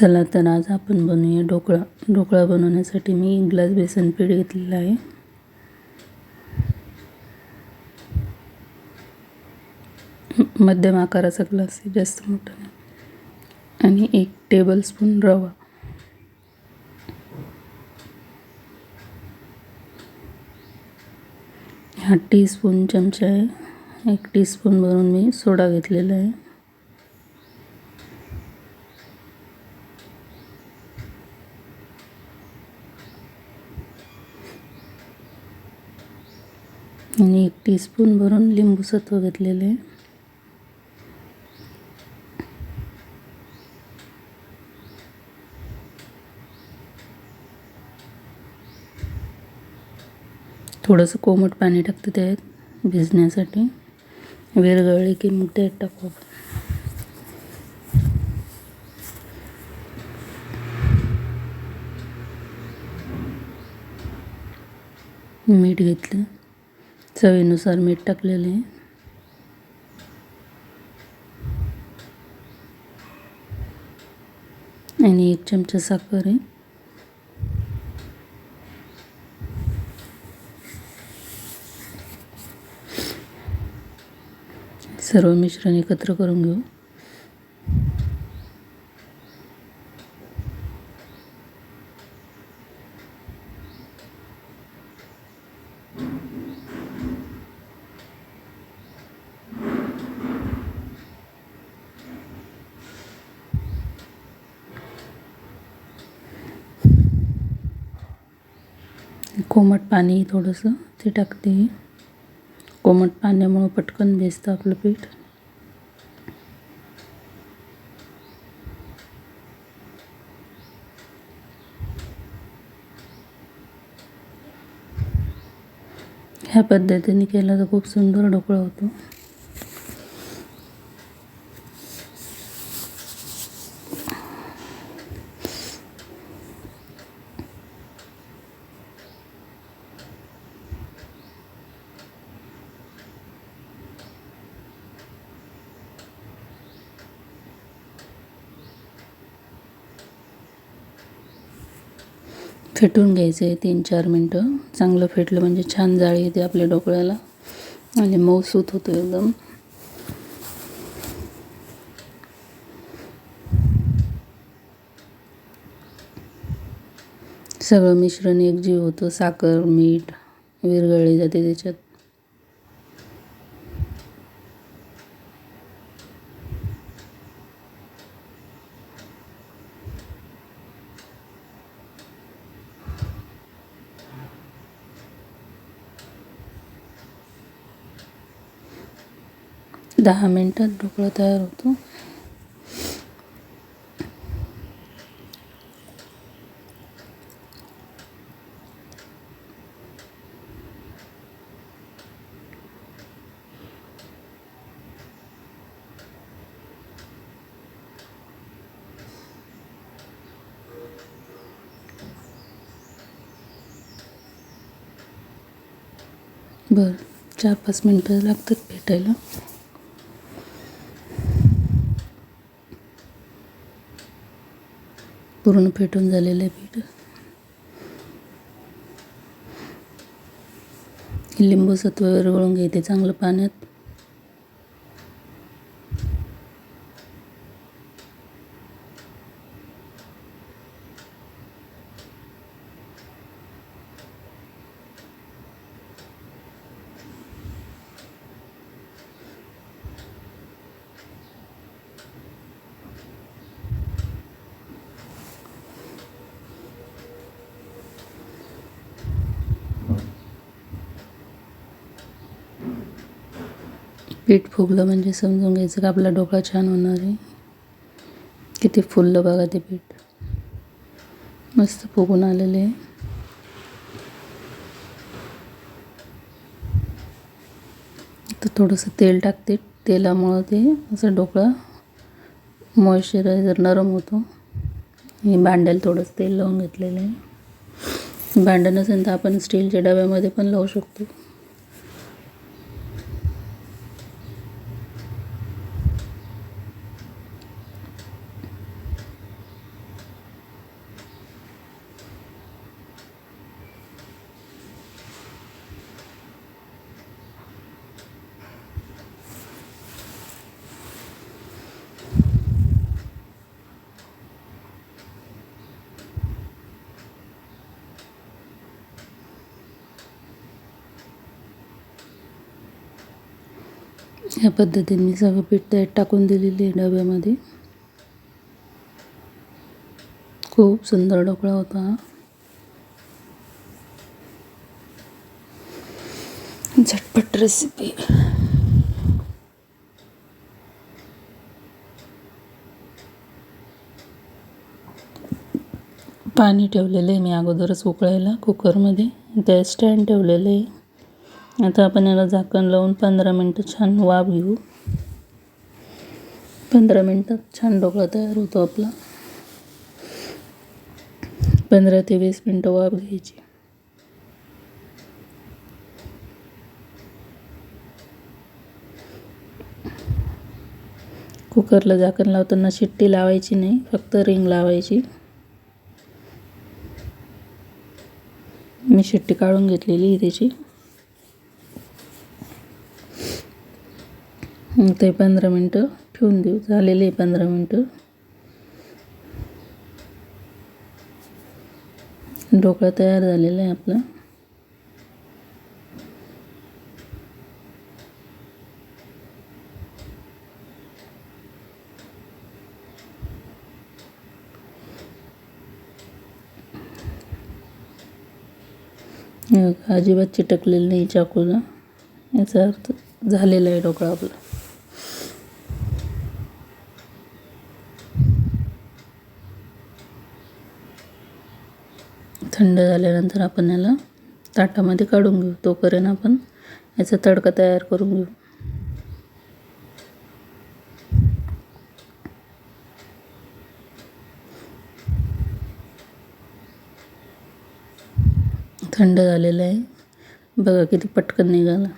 चला तर आज आपण बनवूया ढोकळा. ढोकळा बनवण्यासाठी मी एक ग्लास बेसन पीठ घेतलेलं आहे. मध्यम आकाराचा ग्लास आहे जास्त मोठा नाही. आणि एक टेबल स्पून रवा. हा टीस्पून चमचा आहे. एक टीस्पून भरून मी सोडा घेतलेला आहे. आणि एक टीस्पून भरून लिंबूसत्व घेतलेले. आहे थोडंसं कोमट पाणी टाकते त्यात भिजण्यासाठी. विरगळले की मग त्यात टाकू. मीठ घेतलं. चवीनुसार मीठ टाकलेले. आहे आणि एक चमचा साखर आहे. सर्व मिश्रण एकत्र करून घेऊ. कोमट पाणी थोडंसं ते टाकते कोमट पाण्यामुळं पटकन भेजतं आपलं पीठ. ह्या पद्धतीने केलं तर खूप सुंदर ढोकळा होतो. फेटून घ्यायचं आहे तीन चार मिनटं. चांगलं फेटलं म्हणजे छान जाळी येते आपल्या ढोकळ्याला आणि मऊसूत होतो एकदम. सगळं मिश्रण एकजीव होतं. साखर मीठ विरघळली जाते त्याच्यात. दहा मिनटात ढोकळा तयार होतो. बरं चार पाच मिनटं लागतात भेटायला. पूर्ण फेटून झालेलं आहे पीठ. लिंबू सत्व विरघळून घेते चांगलं पाण्यात. पीठ फुगलं म्हणजे समजून घ्यायचं का आपला ढोकळा छान होणार आहे. किती फुललं बघा ते पीठ. मस्त फुगून आलेले आहे. तर थोडंसं तेल टाकते. तेलामुळं ते असं ढोकळा मॉइश्चरायझर नरम होतो. हे भांड्याला थोडंसं तेल लावून घेतलेलं आहे. भांडं नसेल तर आपण स्टीलच्या डब्यामध्ये पण लावू शकतो. ह्या पद्धतीने मी सगळं पीठ त्यात टाकून दिलेली आहे डब्यामध्ये. खूप सुंदर ढोकळा होता हा. झटपट रेसिपी पाणी ठेवलेलं आहे मी अगोदरच उकळायला कुकरमध्ये त्या स्टँड ठेवलेलं आहे. आता आपण याला झाकण लावून पंधरा मिनटं छान वाफ घेऊ. पंधरा मिनटात छान ढोकळा तयार होतो आपला. पंधरा ते वीस मिनटं वाफ घ्यायची. कुकरला झाकण लावताना शिट्टी लावायची नाही फक्त रिंग लावायची. मी शिट्टी काढून घेतलेली आहे त्याची. ते पंधरा मिनटं ठेवून देऊ. झालेले आहे पंधरा मिनटं. ढोकळा तयार झालेला आहे आपला. अजिबात चिटकलेलं नाही चाकूला. याचा अर्थ झालेला आहे ढोकळा आपला. थंड झाल्यानंतर आपण याला ताटामध्ये काढून घेऊ. तोपर्यंत आपण याचा तडका तयार करून घेऊ. थंड झालेलं आहे. बघा किती पटकन निघाला.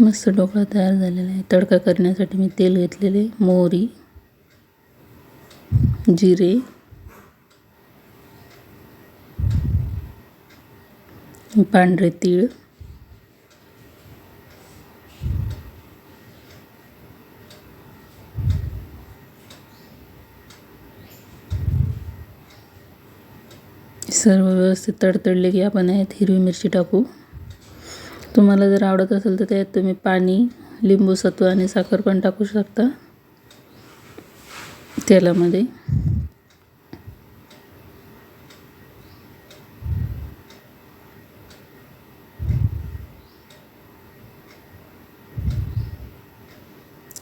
मस्त ढोकळा तयार झालेला आहे. तडका करण्यासाठी मी तेल घेतलेले मोहरी जिरे पांढरे तीळ. सर्व व्यवस्थित तडतडले की आपण यात हिरवी मिरची टाकू. तुम्हाला जर आवडत असेल तर त्यात तुम्ही पाणी लिंबू सत्व आणि साखर पण टाकू शकता. तेलामध्ये.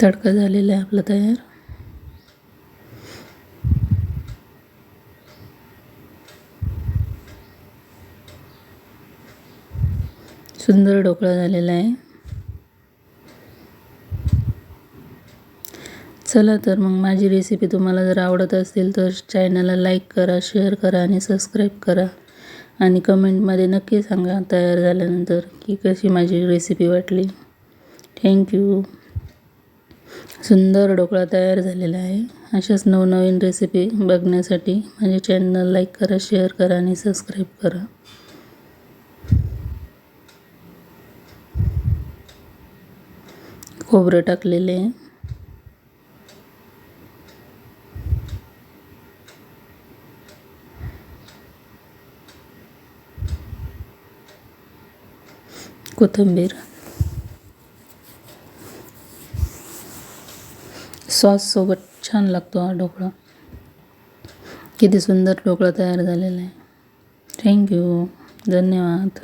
तडका झालेला आहे आपला तयार. सुंदर ढोकळा झालेला आहे. चला तर मग माझी रेसिपी तुम्हाला जर आवडत असेल तर चॅनलला लाईक करा शेअर करा आणि सबस्क्राईब करा. आणि कमेंटमध्ये नक्की सांगा तयार झाल्यानंतर की कशी माझी रेसिपी वाटली. थँक्यू सुंदर ढोकळा तयार झालेला आहे. अशाच नवनवीन रेसिपी बघण्यासाठी माझे चॅनल लाईक करा शेअर करा आणि सबस्क्राईब करा. खोबरं टाकलेले आहे. कोथिंबीर. सॉससोबत छान लागतो हा ढोकळा. किती सुंदर ढोकळा तयार झालेला आहे. थँक्यू धन्यवाद.